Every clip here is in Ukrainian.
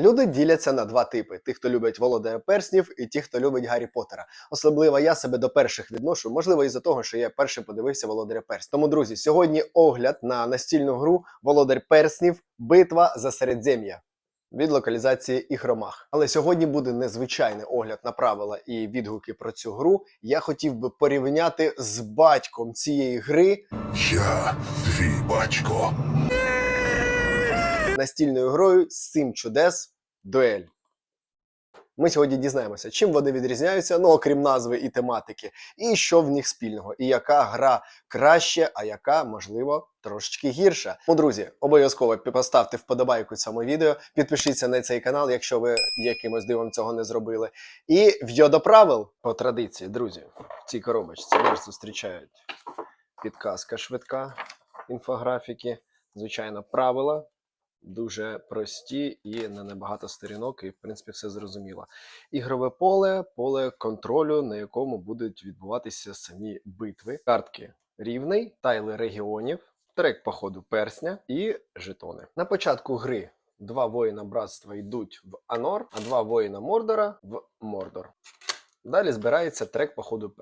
Люди діляться на два типи: ті, хто любить володаря перснів, і ті, хто любить Гаррі Поттера. Особливо я себе до перших відношу, можливо, із-за того, що я перший подивився володаря перснів. Тому, друзі, сьогодні огляд на настільну гру Володар перснів Битва за Середзем'я. Від локалізації ігромах. Але сьогодні буде незвичайний огляд на правила і відгуки про цю гру. Я хотів би порівняти з батьком цієї гри Я твій батько. Настільною грою Сім чудес Дуель. Ми сьогодні дізнаємося, чим вони відрізняються, ну окрім назви і тематики, і що в них спільного, і яка гра краще, а яка, можливо, трошечки гірша. Ну, друзі, обов'язково поставте вподобайку цьому відео, підпишіться на цей канал, якщо ви якимось дивом цього не зробили. І в'йо до правил по традиції, друзі, в цій коробочці нас зустрічають підказка швидка, інфографіки, звичайно, правила дуже прості і на небагато сторінок, і в принципі все зрозуміло. Ігрове поле, поле контролю, на якому будуть відбуватися самі битви, картки рівний, тайли регіонів, трек походу персня і жетони. На початку гри два воїна братства йдуть в Анор, а два воїна Мордора в Мордор. Далі збирається трек походу.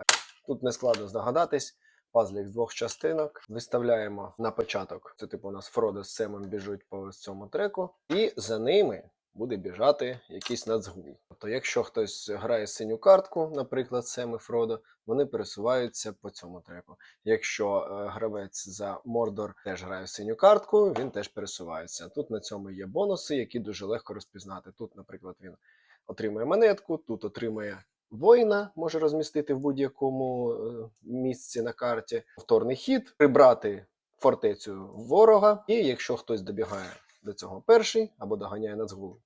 Тут не складно здогадатись. Пазлик з двох частинок. Виставляємо на початок. Це типу у нас Фродо з Семом біжуть по цьому треку, і за ними буде біжати якийсь нацгул. Тобто, якщо хтось грає синю картку, наприклад, Сем і Фродо, вони пересуваються по цьому треку. Якщо е, гравець за Мордор теж грає синю картку, він теж пересувається. Тут на цьому є бонуси, які дуже легко розпізнати. Тут, наприклад, він отримує монетку, тут отримує воїна може розмістити в будь-якому е, місці на карті. Повторний хід, прибрати фортецю ворога, і якщо хтось добігає до цього перший або доганяє Нацгул,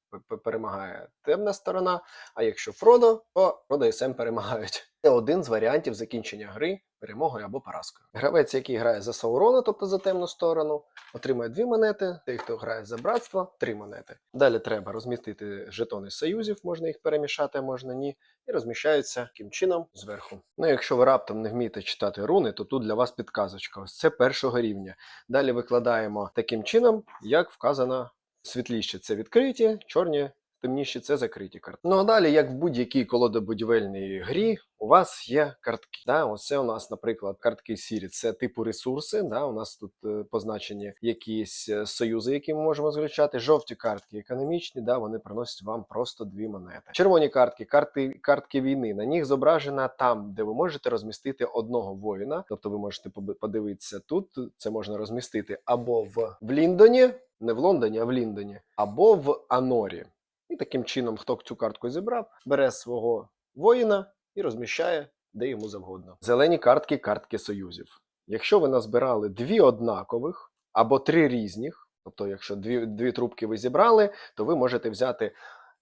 перемагає темна сторона. А якщо Фродо, то Фродо і Сем перемагають. Це один з варіантів закінчення гри перемогою або поразкою. Гравець, який грає за Саурона, тобто за темну сторону, отримує дві монети. Той, хто грає за братство, три монети. Далі треба розмістити жетони союзів, можна їх перемішати, а можна ні, і розміщаються таким чином зверху. Ну, якщо ви раптом не вмієте читати руни, то тут для вас підказочка. Ось це першого рівня. Далі викладаємо таким чином, як вказано світліші це відкриті, чорні. Темніші це закриті карти. Ну а далі, як в будь-якій колодобудівельній грі, у вас є картки. Да? Оце у нас, наприклад, картки сірі. Це типу ресурси. Да? У нас тут е, позначені якісь е, союзи, які ми можемо заключати. Жовті картки економічні, да? вони приносять вам просто дві монети. Червоні картки, карти, картки війни. На них зображена там, де ви можете розмістити одного воїна. Тобто ви можете подивитися тут. Це можна розмістити або в, в Ліндоні, не в Лондоні, а в Ліндоні, або в Анорі. І таким чином, хто цю картку зібрав, бере свого воїна і розміщає де йому завгодно. Зелені картки картки союзів. Якщо ви назбирали дві однакових або три різних, тобто, якщо дві, дві трубки ви зібрали, то ви можете взяти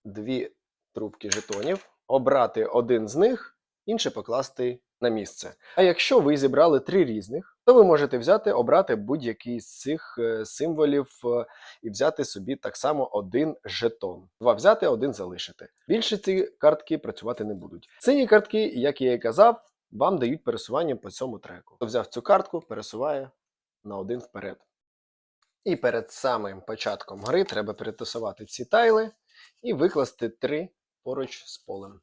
дві трубки жетонів, обрати один з них, інше покласти на місце. А якщо ви зібрали три різних, то ви можете взяти, обрати будь-який з цих е, символів е, і взяти собі так само один жетон. Два взяти, один залишити. Більше ці картки працювати не будуть. Сині картки, як я і казав, вам дають пересування по цьому треку. Хто взяв цю картку, пересуває на один вперед. І перед самим початком гри треба перетасувати ці тайли і викласти три поруч з полем.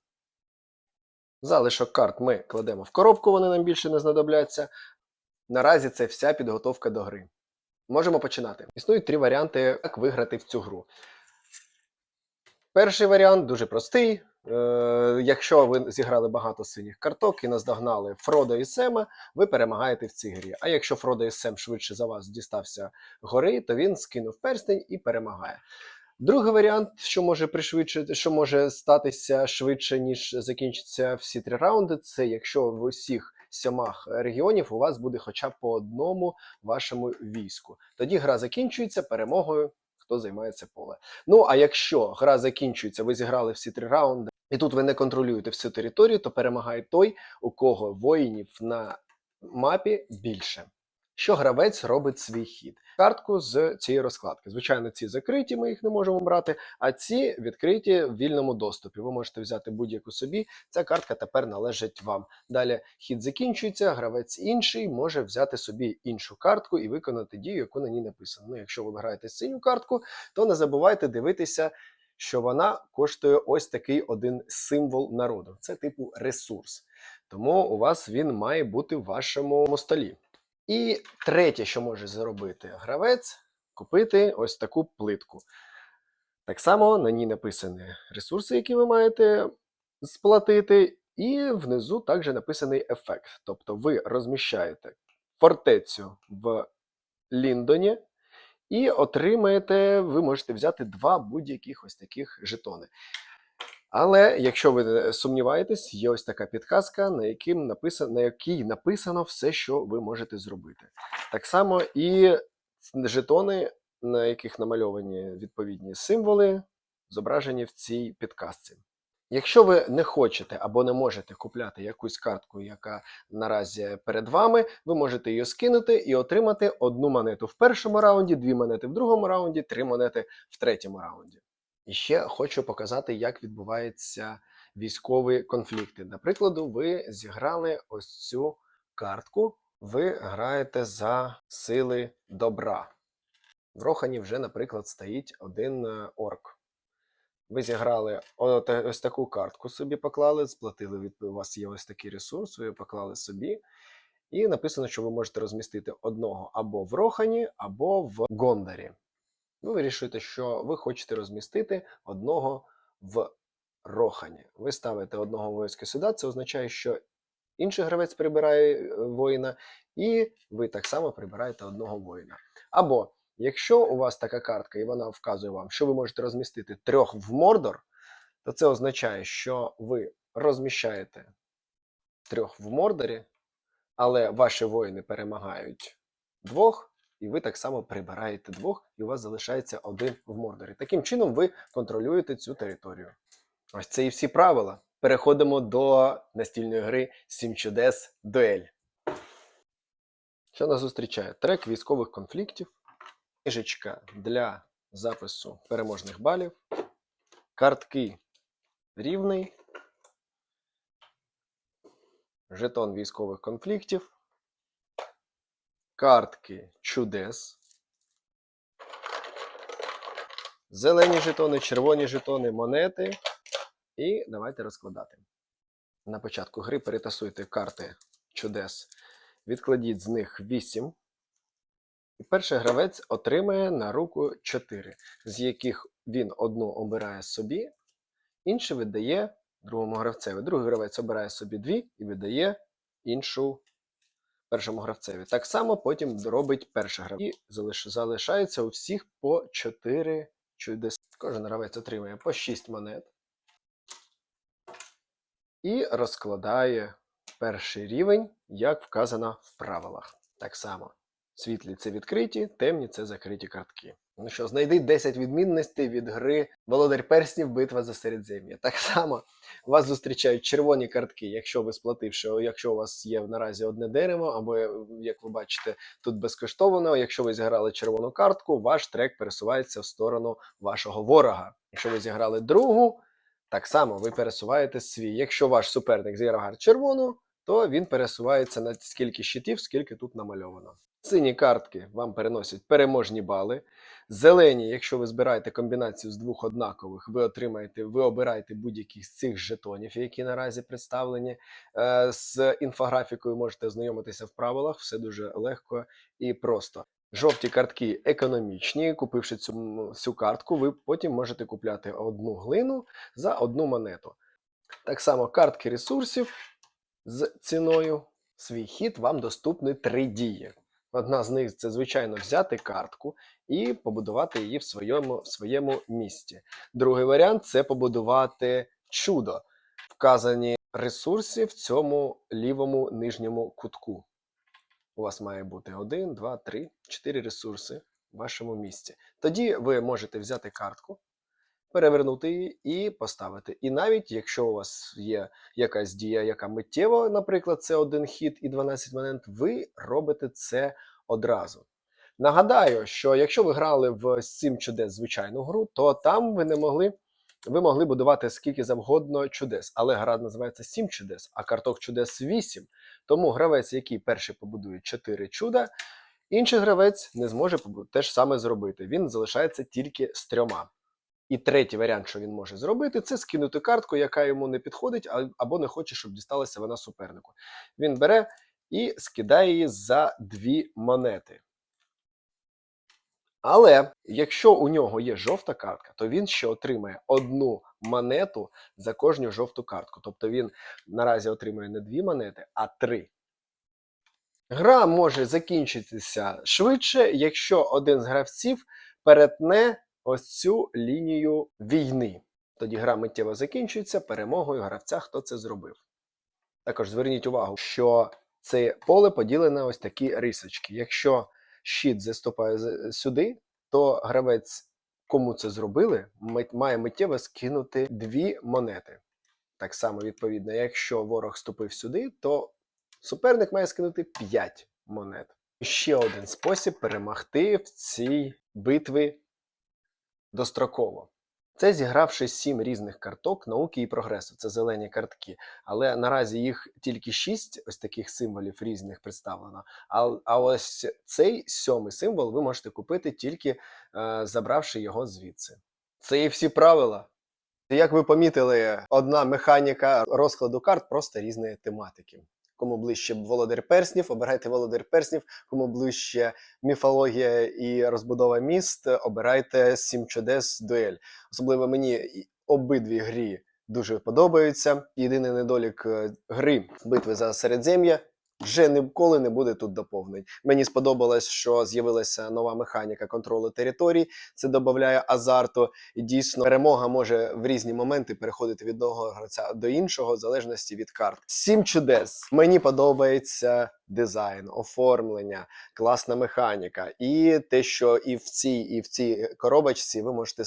Залишок карт ми кладемо в коробку, вони нам більше не знадобляться. Наразі це вся підготовка до гри. Можемо починати. Існують три варіанти, як виграти в цю гру. Перший варіант дуже простий. Е, якщо ви зіграли багато синіх карток і наздогнали Фродо і Сема, ви перемагаєте в цій грі. А якщо Фродо і Сем швидше за вас дістався гори, то він скинув перстень і перемагає. Другий варіант, що може пришвидшити, що може статися швидше, ніж закінчиться всі три раунди, це якщо в усіх сьомах регіонів у вас буде хоча б по одному вашому війську. Тоді гра закінчується перемогою, хто займає це поле. Ну а якщо гра закінчується, ви зіграли всі три раунди, і тут ви не контролюєте всю територію, то перемагає той, у кого воїнів на мапі більше. Що гравець робить свій хід? Картку з цієї розкладки. Звичайно, ці закриті, ми їх не можемо брати, а ці відкриті в вільному доступі. Ви можете взяти будь-яку собі. Ця картка тепер належить вам. Далі хід закінчується, гравець інший може взяти собі іншу картку і виконати дію, яку на ній написано. Ну, якщо ви граєте синю картку, то не забувайте дивитися, що вона коштує ось такий один символ народу. Це типу ресурс. Тому у вас він має бути в вашому столі. І третє, що може зробити гравець, купити ось таку плитку. Так само на ній написані ресурси, які ви маєте сплатити, і внизу також написаний ефект. Тобто ви розміщаєте фортецю в Ліндоні і отримаєте, ви можете взяти два будь-яких ось таких жетони. Але якщо ви сумніваєтесь, є ось така підказка, на, яким написано, на якій написано все, що ви можете зробити. Так само і жетони, на яких намальовані відповідні символи, зображені в цій підказці. Якщо ви не хочете або не можете купляти якусь картку, яка наразі перед вами, ви можете її скинути і отримати одну монету в першому раунді, дві монети в другому раунді, три монети в третьому раунді. І ще хочу показати, як відбуваються військові конфлікти. Наприклад, ви зіграли ось цю картку, ви граєте за сили добра. В Рохані вже, наприклад, стоїть один е, орк. Ви зіграли ось таку картку собі поклали, сплатили від у вас є ось такий ресурс, ви поклали собі. І написано, що ви можете розмістити одного або в Рохані, або в Гондарі. Ви вирішуєте, що ви хочете розмістити одного в Рохані. Ви ставите одного войска сюди, це означає, що інший гравець прибирає е, воїна, і ви так само прибираєте одного воїна. Або якщо у вас така картка, і вона вказує вам, що ви можете розмістити трьох в Мордор, то це означає, що ви розміщаєте трьох в Мордорі, але ваші воїни перемагають двох, і ви так само прибираєте двох, і у вас залишається один в Мордорі. Таким чином ви контролюєте цю територію. Ось це і всі правила. Переходимо до настільної гри Сім чудес Дуель. Що нас зустрічає? Трек військових конфліктів, книжечка для запису переможних балів, картки рівний, жетон військових конфліктів, картки чудес, зелені жетони, червоні жетони, монети. І давайте розкладати. На початку гри перетасуйте карти чудес, відкладіть з них 8. І перший гравець отримає на руку 4, з яких він одну обирає собі, інший віддає другому гравцеві. Другий гравець обирає собі дві і віддає іншу першому гравцеві. Так само потім робить перший гравець. І залиш- залишається у всіх по 4 чудес. Кожен гравець отримує по 6 монет і розкладає перший рівень, як вказано в правилах. Так само. Світлі це відкриті, темні це закриті картки. Ну що, знайди 10 відмінностей від гри Володар Перснів Битва за Середзем'я. Так само вас зустрічають червоні картки, якщо ви сплативши, якщо у вас є наразі одне дерево, або, як ви бачите, тут безкоштовно. Якщо ви зіграли червону картку, ваш трек пересувається в сторону вашого ворога. Якщо ви зіграли другу, так само ви пересуваєте свій. Якщо ваш суперник зіграв червону, то він пересувається на скільки щитів, скільки тут намальовано. Сині картки вам переносять переможні бали. Зелені, якщо ви збираєте комбінацію з двох однакових, ви отримаєте, ви обираєте будь-який з цих жетонів, які наразі представлені. Е, З інфографікою можете ознайомитися в правилах, все дуже легко і просто. Жовті картки економічні. Купивши цю, цю картку, ви потім можете купляти одну глину за одну монету. Так само картки ресурсів з ціною. Свій хід вам доступні три дії. Одна з них це, звичайно, взяти картку і побудувати її в своєму, в своєму місті. Другий варіант це побудувати чудо, вказані ресурси в цьому лівому нижньому кутку. У вас має бути 1, 2, 3, 4 ресурси в вашому місті. Тоді ви можете взяти картку, перевернути її і поставити. І навіть якщо у вас є якась дія, яка миттєво, наприклад, це один хід і 12 монет, ви робите це одразу. Нагадаю, що якщо ви грали в 7 чудес звичайну гру, то там ви не могли. Ви могли будувати скільки завгодно чудес, але гра називається 7 чудес, а карток чудес 8. Тому гравець, який перший побудує 4 чуда, інший гравець не зможе те ж саме зробити. Він залишається тільки з трьома. І третій варіант, що він може зробити, це скинути картку, яка йому не підходить, або не хоче, щоб дісталася вона супернику. Він бере і скидає її за дві монети. Але якщо у нього є жовта картка, то він ще отримає одну монету за кожну жовту картку. Тобто він наразі отримує не дві монети, а три. Гра може закінчитися швидше, якщо один з гравців перетне ось цю лінію війни. Тоді гра миттєво закінчується перемогою гравця, хто це зробив. Також зверніть увагу, що це поле поділене ось такі рисочки. Якщо щит заступає сюди, то гравець, кому це зробили, має миттєво скинути дві монети. Так само, відповідно, якщо ворог ступив сюди, то суперник має скинути 5 монет. Ще один спосіб перемогти в цій битві достроково. Це зігравши сім різних карток науки і прогресу. Це зелені картки. Але наразі їх тільки шість ось таких символів різних представлено. А, а ось цей сьомий символ ви можете купити тільки е, забравши його звідси. Це і всі правила. Як ви помітили, одна механіка розкладу карт просто різної тематики. Кому ближче володар перснів, обирайте володар перснів. Кому ближче міфологія і розбудова міст, обирайте сім чудес дуель. Особливо мені обидві грі дуже подобаються. Єдиний недолік е, гри битви за Середзем'я вже ніколи не буде тут доповнень. Мені сподобалось, що з'явилася нова механіка контролю територій. Це додає азарту. І дійсно перемога може в різні моменти переходити від одного гравця до іншого, в залежності від карт. Сім чудес. Мені подобається дизайн, оформлення, класна механіка, і те, що і в цій, і в цій коробочці ви можете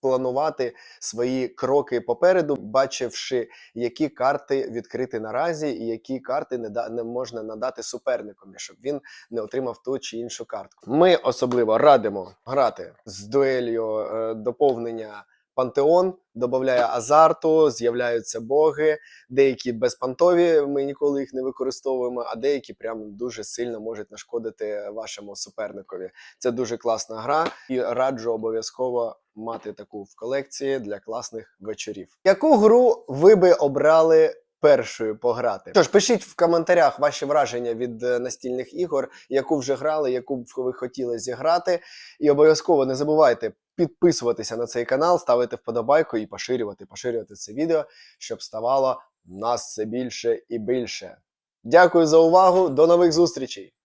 планувати свої кроки попереду, бачивши, які карти відкрити наразі, і які карти не, да, не можна надати суперникові, щоб він не отримав ту чи іншу картку. Ми особливо радимо грати з дуелью е, доповнення. Пантеон додає азарту, з'являються боги, деякі безпантові, ми ніколи їх не використовуємо, а деякі прям дуже сильно можуть нашкодити вашому суперникові. Це дуже класна гра, і раджу обов'язково мати таку в колекції для класних вечорів. Яку гру ви би обрали? Першою пограти. Тож пишіть в коментарях ваші враження від е, настільних ігор, яку вже грали, яку б ви хотіли зіграти. І обов'язково не забувайте підписуватися на цей канал, ставити вподобайку і поширювати, поширювати це відео, щоб ставало нас все більше і більше. Дякую за увагу. До нових зустрічей!